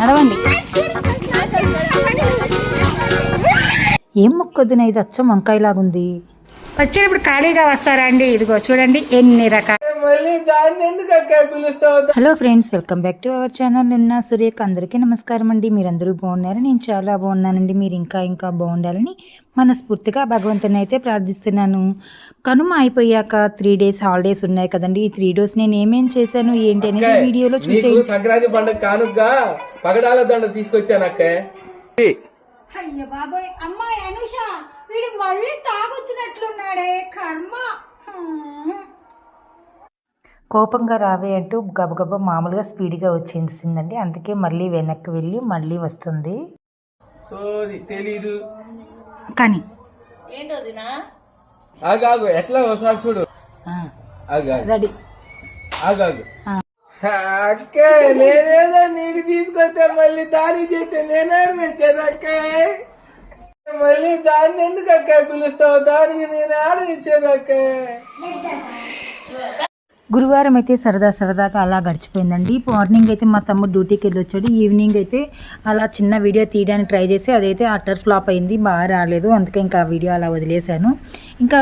నడవండి. ఏం మొక్కొద్దున ఇది అచ్చం వంకాయలాగుంది? వచ్చేటప్పుడు ఖాళీగా వస్తారా అండి? ఇదిగో చూడండి ఎన్ని రకాల మళ్ళీ దాన్ని ఎందుకు అక్క పిలుస్తావు? Hello friends welcome back to our channel. నిన్న సురేఖ అందరికీ నమస్కారం అండి. మీరందరూ బాగున్నారు. నేను చాలా బాగున్నానండి. మీరు ఇంకా ఇంకా బాగుండాలని మనస్ఫూర్తిగా భగవంతుని అయితే ప్రార్థిస్తున్నాను. కనుమ అయిపోయాక త్రీ డేస్ హాలిడేస్ ఉన్నాయి కదండి. ఈ త్రీ డేస్ నేను ఏమేం చేశాను ఏంటి అనేది వీడియోలో చూసే సంక్రాంతి పండుగ కానుకగా పగడాల దండ తీసుకొచ్చాను అక్క అయ్య బాబోయ్ అమ్మాయి అనుష వీడు మళ్ళీ తాగొచ్చినట్లున్నాడే కర్మ. కోపంగా రావే అంటూ గబగబా మామూలుగా స్పీడ్గా వచ్చేసిందండి అందుకే మళ్ళీ వెనక్కి వెళ్ళి మళ్ళీ వస్తుంది. తెలీదు. కానీ ఆగాగు ఎట్లా ఒకసారి చూడు. ఆగాగు రెడీ. ఆగాగు అక్క నేనేదో నీకు తీసుకొస్తే మళ్ళీ చేస్తే తెచ్చేది అక్క. మళ్ళీ దాన్ని ఎందుకు అక్క పిలుస్తావు? దానికి నేను ఆడ అక్క. గురువారం అయితే సరదా సరదాగా అలా గడిచిపోయిందండి. మార్నింగ్ అయితే మా తమ్ముడు డ్యూటీకి వెళ్ళి వచ్చాడు ఈవినింగ్ అయితే అలా చిన్న వీడియో తీయడానికి ట్రై చేసి అదైతే అటర్ ఫ్లాప్ అయింది. బాగా రాలేదు. అందుకే ఇంకా వీడియో అలా వదిలేశాను. ఇంకా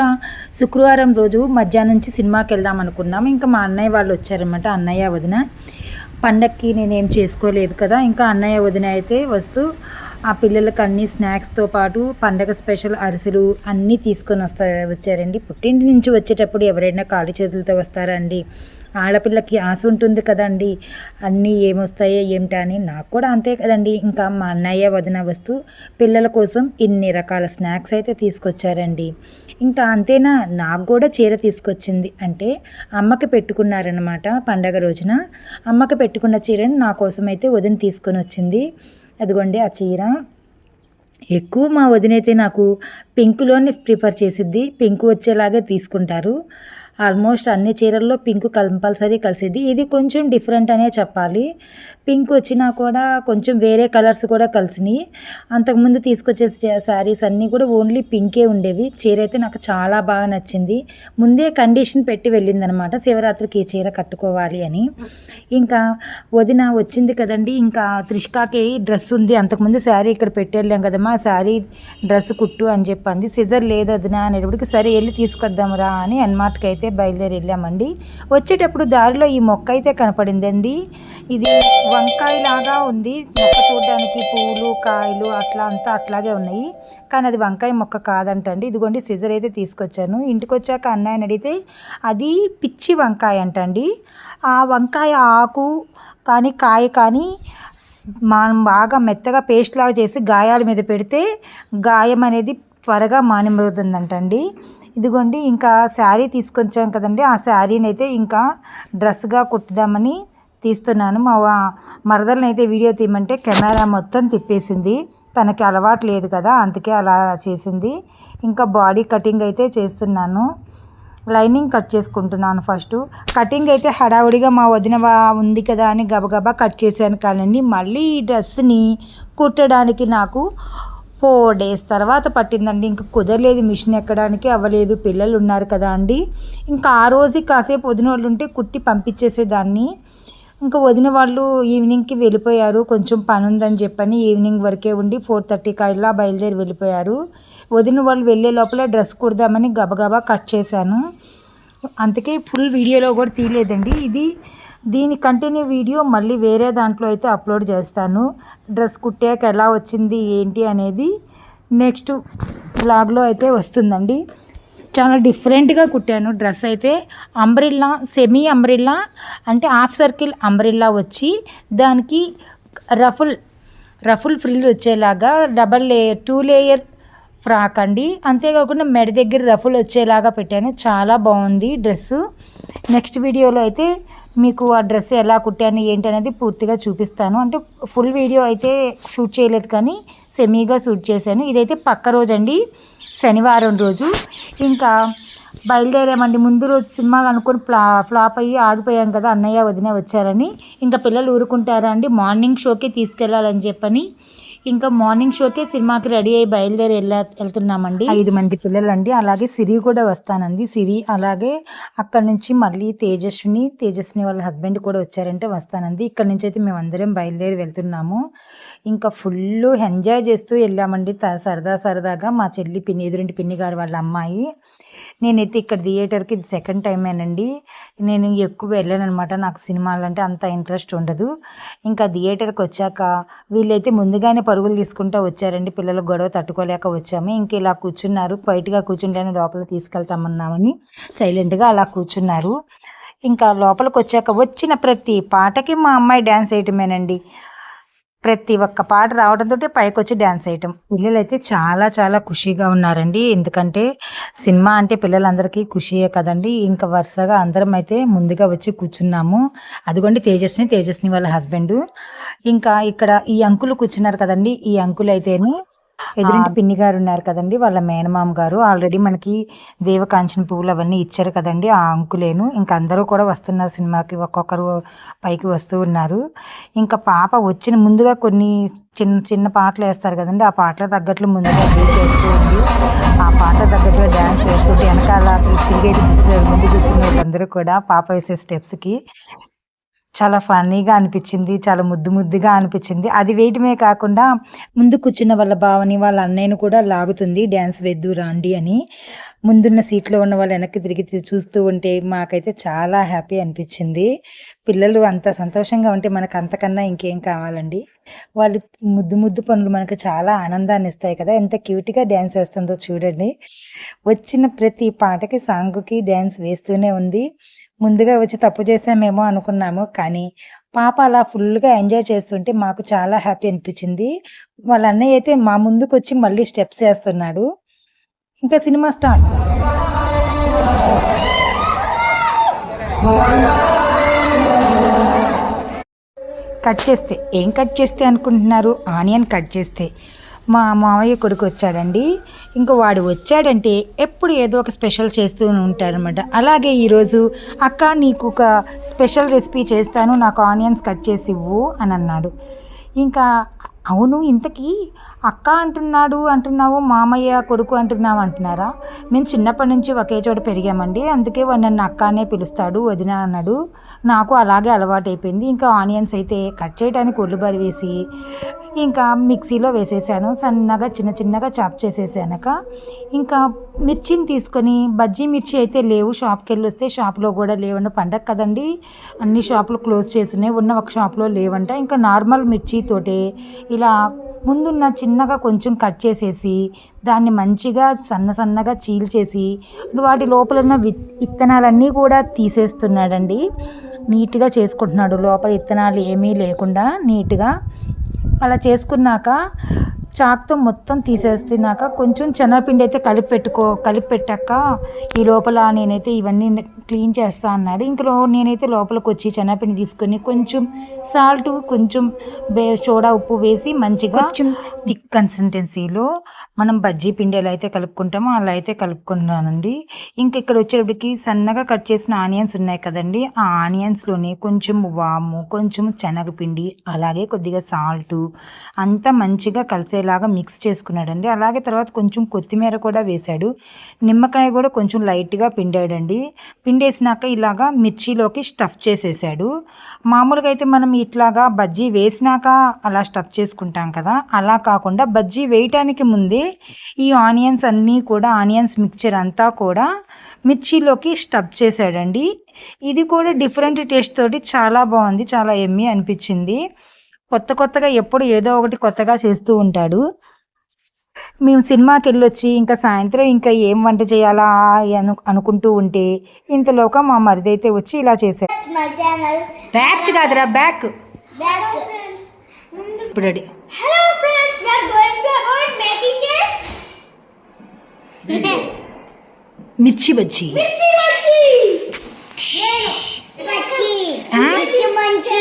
శుక్రవారం రోజు మధ్యాహ్నం నుంచి సినిమాకి వెళ్దాం అనుకున్నాము. ఇంకా మా అన్నయ్య వాళ్ళు వచ్చారనమాట అన్నయ్య వదిన. పండక్కి నేనేం చేసుకోలేదు కదా. ఇంకా అన్నయ్య వదిన అయితే వస్తూ ఆ పిల్లలకి అన్ని స్నాక్స్తో పాటు పండగ స్పెషల్ అరిసెలు అన్నీ తీసుకొని వస్తా వచ్చారండి. పుట్టింటి నుంచి వచ్చేటప్పుడు ఎవరైనా ఖాళీ చేతులతో వస్తారండి ఆడపిల్లకి ఆశ ఉంటుంది కదండి. అన్నీ ఏమొస్తాయో ఏమిటా అని నాకు కూడా అంతే కదండి. ఇంకా మా అన్నయ్య వదిన వస్తూ పిల్లల కోసం ఇన్ని రకాల స్నాక్స్ అయితే తీసుకొచ్చారండి. ఇంకా అంతేనా? నాకు కూడా చీర తీసుకొచ్చింది. అంటే అమ్మకి పెట్టుకున్నారనమాట పండగ రోజున. అమ్మకి పెట్టుకున్న చీరని నా కోసం అయితే వదిన తీసుకొని వచ్చింది. అదిగోండి ఆ చీర. ఎక్కువ మా వదినైతే నాకు పింక్లోనే ప్రిఫర్ చేసిద్ది. పింక్ వచ్చేలాగే తీసుకుంటారు. ఆల్మోస్ట్ అన్ని చీరల్లో పింక్ కంపల్సరీ కలిసిద్ది ఇది కొంచెం డిఫరెంట్ అనే చెప్పాలి. పింక్ వచ్చినా కూడా కొంచెం వేరే కలర్స్ కూడా కలిసినాయి. అంతకుముందు తీసుకొచ్చే శారీస్ అన్నీ కూడా ఓన్లీ పింకే ఉండేవి. చీర అయితే నాకు చాలా బాగా నచ్చింది. ముందే కండిషన్ పెట్టి వెళ్ళిందనమాట. శివరాత్రికి ఈ చీర కట్టుకోవాలి అని. ఇంకా వదిన వచ్చింది కదండి. ఇంకా త్రిష్కాకి డ్రెస్ ఉంది. అంతకుముందు శారీ ఇక్కడ పెట్టేళ్ళాం కదమ్మా. శారీ డ్రెస్ కుట్టు అని చెప్పింది. సిజర్ లేదు వదిన అనేటప్పటికి సరే వెళ్ళి తీసుకొద్దాంరా అని అన్నమాటకైతే అయితే బయలుదేరి వెళ్ళామండి వచ్చేటప్పుడు దారిలో ఈ మొక్క అయితే కనపడిందండి. ఇది వంకాయ లాగా ఉంది. మొక్క చూడడానికి పూలు కాయలు అట్లా అంతా అట్లాగే ఉన్నాయి. కానీ అది వంకాయ మొక్క కాదంటండి. ఇదిగోండి సిజర్ అయితే తీసుకొచ్చాను. ఇంటికి వచ్చాక అన్నయ్యని అడిగితే అది పిచ్చి వంకాయ అంటండి. ఆ వంకాయ ఆకు కానీ కాయ కానీ మనం బాగా మెత్తగా పేస్ట్ లాగా చేసి గాయాల మీద పెడితే గాయం అనేది త్వరగా మానిపోతుందంటండి. ఇదిగోండి ఇంకా శారీ తీసుకొచ్చాం కదండి. ఆ శారీని అయితే ఇంకా డ్రెస్గా కుట్టుదామని తీస్తున్నాను. మా మరదలను అయితే వీడియో తీయమంటే కెమెరా మొత్తం తిప్పేసింది. తనకి అలవాటు లేదు కదా అందుకే అలా చేసింది. ఇంకా బాడీ కటింగ్ అయితే చేస్తున్నాను. లైనింగ్ కట్ చేసుకుంటున్నాను ఫస్ట్. కటింగ్ అయితే హడావుడిగా మా వదిన ఉంది కదా అని గబగబా కట్ చేశాను కానీ మళ్ళీ ఈ డ్రెస్ని కుట్టడానికి నాకు ఫోర్ డేస్ తర్వాత పట్టిందండి. ఇంకా కుదరలేదు మిషన్ ఎక్కడానికి అవ్వలేదు పిల్లలు ఉన్నారు కదా అండి. ఇంకా ఆ రోజు కాసేపు వదిన వాళ్ళు ఉంటే కుట్టి పంపించేసేదాన్ని. ఇంకా వదిన వాళ్ళు ఈవినింగ్కి వెళ్ళిపోయారు. కొంచెం పని ఉందని చెప్పని ఈవినింగ్ వరకే ఉండి ఫోర్ థర్టీకి ఇలా బయలుదేరి వెళ్ళిపోయారు. వదిన వాళ్ళు వెళ్ళే లోపల డ్రెస్ కుడదామని గబగబా కట్ చేశాను. అందుకే ఫుల్ వీడియోలో కూడా తీయలేదండి. ఇది దీని కంటిన్యూ వీడియో మళ్ళీ వేరే దాంట్లో అయితే అప్లోడ్ చేస్తాను. డ్రెస్ కుట్టాక ఎలా వచ్చింది ఏంటి అనేది నెక్స్ట్ బ్లాగ్లో అయితే వస్తుందండి. చాలా డిఫరెంట్గా కుట్టాను డ్రెస్ అయితే. అంబ్రిల్లా సెమీ అంబ్రిల్లా అంటే హాఫ్ సర్కిల్ అంబ్రిల్లా వచ్చి దానికి రఫుల్ రఫుల్ ఫ్రిల్ వచ్చేలాగా double layer two layer frock అండి. అంతేకాకుండా మెడ దగ్గర రఫుల్ వచ్చేలాగా పెట్టాను. చాలా బాగుంది డ్రెస్సు. నెక్స్ట్ వీడియోలో అయితే మీకు ఆ డ్రెస్ ఎలా కుట్టాను ఏంటి అనేది పూర్తిగా చూపిస్తాను. అంటే ఫుల్ వీడియో అయితే షూట్ చేయలేదు కానీ సెమీగా షూట్ చేశాను. ఇదైతే పక్క రోజు అండి శనివారం రోజు. ఇంకా బయలుదేరామండి. ముందు రోజు సినిమా అనుకుని ఫ్లా ఫ్లాప్ అయ్యి ఆగిపోయాం కదా అన్నయ్య వదిన వచ్చారని. ఇంకా పిల్లలు ఊరుకుంటారా అండి? మార్నింగ్ షోకి తీసుకెళ్ళాలని చెప్పని ఇంకా మార్నింగ్ షోకే సినిమాకి రెడీ అయ్యి బయలుదేరి వెళ్ళా వెళ్తున్నామండి. ఐదు మంది పిల్లలండి. అలాగే సిరి కూడా వస్తానంది. సిరి అలాగే అక్కడ నుంచి మళ్ళీ తేజస్విని తేజస్విని వాళ్ళ హస్బెండ్ కూడా వచ్చారంటే వస్తానంది. ఇక్కడ నుంచి అయితే మేము అందరం బయలుదేరి వెళ్తున్నాము. ఇంకా ఫుల్ ఎంజాయ్ చేస్తూ వెళ్ళామండి. సరదా సరదాగా మా చెల్లి పిన్ని ఎదురింటి పిన్ని గారు వాళ్ళ అమ్మాయి. నేనైతే ఇక్కడ థియేటర్కి ఇది సెకండ్ టైమేనండి. నేను ఎక్కువ వెళ్ళాను అనమాట నాకు సినిమాలంటే అంత ఇంట్రెస్ట్ ఉండదు. ఇంకా థియేటర్కి వచ్చాక వీళ్ళైతే ముందుగానే పరుగులు తీసుకుంటూ వచ్చారండి. పిల్లలు గొడవ తట్టుకోలేక వచ్చాము. ఇంక ఇలా కూర్చున్నారు. క్వైట్గా కూర్చుంటేనే లోపల తీసుకెళ్తామన్నామని సైలెంట్గా అలా కూర్చున్నారు. ఇంకా లోపలికి వచ్చాక వచ్చిన ప్రతి పాటకి మా అమ్మాయి డ్యాన్స్ వేయటమేనండి. ప్రతి ఒక్క పాట రావడంతో పైకి వచ్చి డ్యాన్స్ వేయటం పిల్లలు అయితే చాలా చాలా ఖుషీగా ఉన్నారండి. ఎందుకంటే సినిమా అంటే పిల్లలందరికీ ఖుషియే కదండి. ఇంకా వరుసగా అందరం అయితే ముందుగా వచ్చి కూర్చున్నాము. అదిగోండి తేజస్ని తేజస్ని వాళ్ళ హస్బెండ్. ఇంకా ఇక్కడ ఈ అంకులు కూర్చున్నారు కదండి. ఈ అంకులు అయితేనే ఎదురింటి పిన్ని గారు ఉన్నారు కదండి వాళ్ళ మేనమామ గారు. ఆల్రెడీ మనకి దేవకాంచన పువ్వులు అవన్నీ ఇచ్చారు కదండి ఆ అంకులేను. ఇంకా అందరూ కూడా వస్తున్నారు సినిమాకి ఒక్కొక్కరు పైకి వస్తూ ఉన్నారు. ఇంకా పాప వచ్చిన ముందుగా కొన్ని చిన్న చిన్న పాటలు వేస్తారు కదండి ఆ పాటలు తగ్గట్లు ముందుగా బీట్ వేస్తూ ఉంది. ఆ పాట తగ్గట్టుగా డ్యాన్స్ వేస్తుంటే వెనకాల తిరిగి అయితే చూస్తున్నారు ముందు కూర్చున్న వాళ్ళందరూ కూడా పాప వేసే స్టెప్స్కి. చాలా ఫన్నీగా అనిపించింది చాలా ముద్దు ముద్దుగా అనిపించింది. అది వేయటమే కాకుండా ముందు కూర్చున్న వాళ్ళ భావని వాళ్ళ అన్నయ్యను కూడా లాగుతుంది డ్యాన్స్ వేద్దు రాండి అని. ముందున్న సీట్లో ఉన్న వాళ్ళు వెనక్కి తిరిగి చూస్తూ ఉంటే మాకైతే చాలా హ్యాపీ అనిపించింది. పిల్లలు అంత సంతోషంగా ఉంటే మనకు అంతకన్నా ఇంకేం కావాలండి? వాళ్ళు ముద్దు ముద్దు పనులు మనకు చాలా ఆనందాన్ని ఇస్తాయి కదా. ఎంత క్యూట్గా డ్యాన్స్ వేస్తుందో చూడండి. వచ్చిన ప్రతి పాటకి సాంగ్కి డ్యాన్స్ వేస్తూనే ఉంది. ముందుగా వచ్చి తప్పు చేసామేమో అనుకున్నాము. కానీ పాప అలా ఫుల్గా ఎంజాయ్ చేస్తుంటే మాకు చాలా హ్యాపీ అనిపించింది. వాళ్ళ అన్నయ్య అయితే మా ముందుకు వచ్చి మళ్ళీ స్టెప్స్ వేస్తున్నాడు. ఇంకా సినిమా స్టార్ట్. కట్ చేస్తే ఏం కట్ చేస్తే అనుకుంటున్నారు? ఆనియన్ కట్ చేస్తే. మా మామయ్య కొడుకు వచ్చాడండి. ఇంకా వాడు వచ్చాడంటే ఎప్పుడు ఏదో ఒక స్పెషల్ చేస్తూ ఉంటాడనమాట అలాగే ఈరోజు అక్క నీకు ఒక స్పెషల్ రెసిపీ చేస్తాను నాకు ఆనియన్స్ కట్ చేసి ఇవ్వు అని అన్నాడు. ఇంకా అవును ఇంతకీ అక్క అంటున్నాడు అంటున్నావు మామయ్య కొడుకు అంటున్నావు అంటున్నారా? మేము చిన్నప్పటి నుంచి ఒకే చోట పెరిగామండి. అందుకే వాడు నన్ను అక్క అనే పిలుస్తాడు వదిన అన్నాడు. నాకు అలాగే అలవాటు అయిపోయింది ఇంకా ఆనియన్స్ అయితే కట్ చేయడానికి ఒళ్ళుబరి వేసి ఇంకా మిక్సీలో వేసేసాను. సన్నగా చిన్న చిన్నగా చాప్ చేసేసానక ఇంకా మిర్చిని తీసుకొని బజ్జీ మిర్చి అయితే లేవు. షాప్కి వెళ్ళి వస్తే షాప్లో కూడా లేవన్న పండగ కదండి. అన్ని షాపులు క్లోజ్ చేసినాయి ఉన్న ఒక షాప్లో లేవంట. ఇంకా నార్మల్ మిర్చితోటే ఇలా ముందున్న చిన్నగా కొంచెం కట్ చేసేసి దాన్ని మంచిగా సన్న సన్నగా చీల్చేసి వాటి లోపల ఉన్న విత్ ఇత్తనాలన్నీ కూడా తీసేస్తున్నాడండి. నీట్గా చేసుకుంటున్నాడు. లోపల విత్తనాలు ఏమీ లేకుండా నీట్గా. అలా చేసుకున్నాక చాక్తో మొత్తం తీసేస్తున్నాక కొంచెం శనగపిండి అయితే కలిపి పెట్టుకో కలిపి పెట్టాక ఈ లోపల నేనైతే ఇవన్నీ క్లీన్ చేస్తా అన్నాడు. ఇంకలో నేనైతే లోపలికి వచ్చి శనగపిండి తీసుకొని కొంచెం సాల్ట్ కొంచెం బే సోడా ఉప్పు వేసి మంచిగా కొంచెం థిక్ కన్సిస్టెన్సీలో మనం బజ్జీ పిండి ఎలా అయితే కలుపుకుంటామో అలా అయితే కలుపుకున్నానండి. ఇంకా ఇక్కడ వచ్చేటప్పటికి సన్నగా కట్ చేసిన ఆనియన్స్ ఉన్నాయి కదండి. ఆ ఆనియన్స్లోనే కొంచెం వాము కొంచెం శనగపిండి అలాగే కొద్దిగా సాల్ట్ అంతా మంచిగా కలిసేలాగా మిక్స్ చేసుకున్నాడండి. అలాగే తర్వాత కొంచెం కొత్తిమీర కూడా వేశాడు. నిమ్మకాయ కూడా కొంచెం లైట్గా పిండాడండి. పిండేసినాక ఇలాగా మిర్చిలోకి స్టఫ్ చేసేసాడు. మామూలుగా అయితే మనం ఇట్లాగా బజ్జీ వేసినాక అలా స్టఫ్ చేసుకుంటాం కదా. అలా కాకుండా బజ్జీ వేయటానికి ముందే ఈ ఆనియన్స్ అన్నీ కూడా ఆనియన్స్ మిక్చర్ అంతా కూడా మిర్చిలోకి స్టఫ్ చేశాడండి. ఇది కూడా డిఫరెంట్ టేస్ట్ తోటి చాలా బాగుంది చాలా ఎమ్మి అనిపించింది. కొత్త కొత్తగా ఎప్పుడు ఏదో ఒకటి కొత్తగా చేస్తూ ఉంటాడు. మేము సినిమాకి వెళ్ళొచ్చి ఇంకా సాయంత్రం ఇంకా ఏం వంట చేయాలా అను అనుకుంటూ ఉంటే ఇంతలోక మా మరిది అయితే వచ్చి ఇలా. బ్యాక్ కాదురా బ్యాక్ Hello friends. ఇప్పుడు ready. Hello friends. We are going to about making a మిర్చి బజ్జీ మిర్చి మిర్చి. మిర్చి. ఆ? మిర్చి మంచి.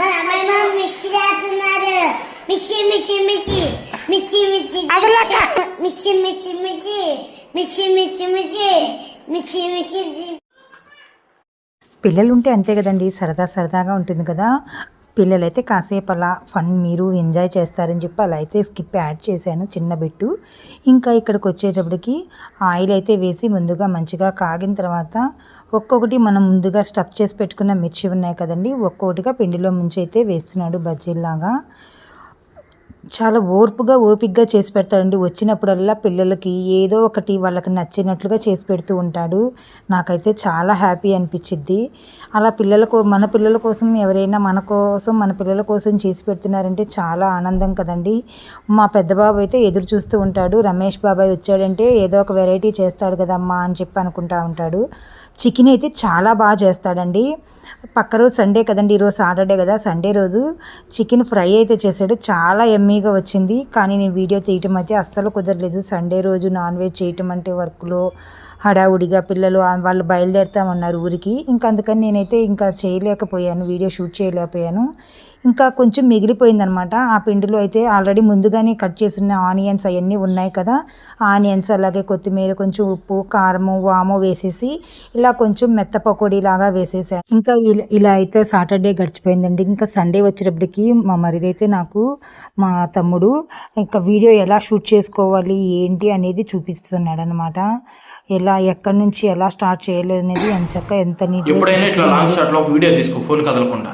మా అమ్మ మిర్చి రాస్తున్నారు మిర్చి మిర్చి మిర్చి మిర్చి మిర్చి అగలక. మిర్చి మిర్చి మిర్చి మిర్చి మిర్చి మిర్చి మిర్చి మిర్చి పిల్లలు ఉంటే అంతే కదండి సరదా సరదాగా ఉంటుంది కదా పిల్లలైతే కాసేపు అలా ఫన్ మీరు ఎంజాయ్ చేస్తారని చెప్పి అలా అయితే స్కిప్ యాడ్ చేశాను చిన్న బిట్టు ఇంకా ఇక్కడికి వచ్చేటప్పటికి ఆయిల్ అయితే వేసి ముందుగా మంచిగా కాగిన తర్వాత ఒక్కొక్కటి మనం ముందుగా స్టఫ్ చేసి పెట్టుకున్న మిర్చి ఉన్నాయి కదండి ఒక్కొక్కటిగా పిండిలో ముంచి అయితే వేస్తున్నాడు బజ్జీల్లాగా చాలా ఓర్పుగా ఓపికగా చేసి పెడతాడండి. వచ్చినప్పుడల్లా పిల్లలకి ఏదో ఒకటి వాళ్ళకి నచ్చినట్లుగా చేసి పెడుతూ ఉంటాడు. నాకైతే చాలా హ్యాపీ అనిపించిద్ది. అలా పిల్లలకు మన పిల్లల కోసం ఎవరైనా మన కోసం మన పిల్లల కోసం చేసి పెడుతున్నారంటే చాలా ఆనందం కదండి. మా పెద్ద బాబు అయితే ఎదురు చూస్తూ ఉంటాడు. రమేష్ బాబాయ్ వచ్చాడంటే ఏదో ఒక వెరైటీ చేస్తాడు కదమ్మా అని చెప్పి అనుకుంటా ఉంటాడు. చికెన్ అయితే చాలా బాగా చేస్తాడండి. పక్క రోజు సండే కదండి ఈరోజు సాటర్డే కదా సండే రోజు చికెన్ ఫ్రై అయితే చేశాడు. చాలా ఎమ్మీగా వచ్చింది. కానీ నేను వీడియో తీయటం అయితే అస్సలు కుదరలేదు. సండే రోజు నాన్ వెజ్ చేయటం అంటే వర్క్లో హడావుడిగా పిల్లలు వాళ్ళు బయలుదేరుతామన్నారు ఊరికి. ఇంకా అందుకని నేనైతే ఇంకా చేయలేకపోయాను వీడియో షూట్ చేయలేకపోయాను. ఇంకా కొంచెం మిగిలిపోయిందనమాట. ఆ పిండిలో అయితే ఆల్రెడీ ముందుగానే కట్ చేసిన ఆనియన్స్ అవన్నీ ఉన్నాయి కదా. ఆనియన్స్ అలాగే కొత్తిమీర కొంచెం ఉప్పు కారము వాము వేసేసి ఇలా కొంచెం మెత్త పకోడీ లాగా వేసేసాను ఇంకా ఇలా అయితే సాటర్డే గడిచిపోయిందండి. ఇంకా సండే వచ్చేటప్పటికి మా మరిదైతే నాకు మా తమ్ముడు ఇంకా వీడియో ఎలా షూట్ చేసుకోవాలి ఏంటి అనేది చూపిస్తున్నాడు అనమాట ఎలా ఎక్కడి నుంచి ఎలా స్టార్ట్ చేయలేదు అనేది ఎంచక్క ఎంత నీట్గా ఎప్పుడైనా ఇట్లా లాంగ్ షాట్లో ఒక వీడియో తీసుకో ఫోన్ కదలకుండా.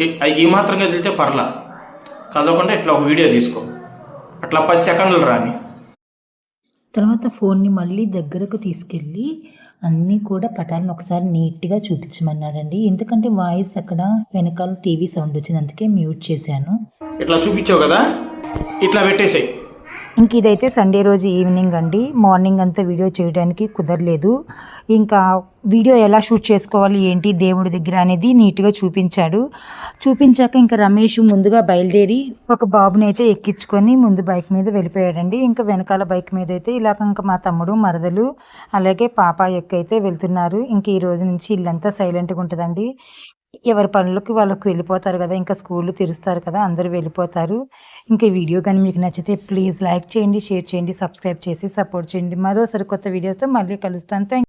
ఈ- ఈ మాత్రం కదిలితే పర్లా. కదలకుండా ఇట్లా ఒక వీడియో తీసుకో. అట్లా పది సెకండ్లు రాని. తర్వాత ఫోన్ని మళ్ళీ దగ్గరకు తీసుకెళ్ళి అన్నీ కూడా పటాలను ఒకసారి నీట్గా చూపించమన్నాడండి. ఎందుకంటే వాయిస్ అక్కడ వెనకాల టీవీ సౌండ్ వచ్చింది. అందుకే మ్యూట్ చేశాను. ఇట్లా చూపించావు కదా? ఇట్లా పెట్టేసాయి. ఇంక ఇదైతే సండే రోజు ఈవినింగ్ అండి. మార్నింగ్ అంతా వీడియో చేయడానికి కుదరలేదు. ఇంకా వీడియో ఎలా షూట్ చేసుకోవాలి ఏంటి దేవుడి దగ్గర అనేది నీట్గా చూపించాడు. చూపించాక ఇంకా రమేష్ ముందుగా బయలుదేరి ఒక బాబుని అయితే ఎక్కించుకొని ముందు బైక్ మీద వెళ్ళిపోయాడండి. ఇంకా వెనకాల బైక్ మీద అయితే ఇలా ఇంకా మా తమ్ముడు మరదలు అలాగే పాప ఎక్కైతే వెళ్తున్నారు ఇంక ఈ రోజు నుంచి ఇల్లంతా సైలెంట్గా ఉంటుందండి. ఎవరి పనులకు వాళ్ళకి వెళ్ళిపోతారు కదా ఇంకా స్కూళ్ళు తెరుస్తారు కదా అందరూ వెళ్ళిపోతారు. ఇంకా వీడియో కానీ మీకు నచ్చితే ప్లీజ్ లైక్ చేయండి షేర్ చేయండి సబ్స్క్రైబ్ చేసి సపోర్ట్ చేయండి. మరోసారి కొత్త వీడియోతో మళ్ళీ కలుస్తాను. థ్యాంక్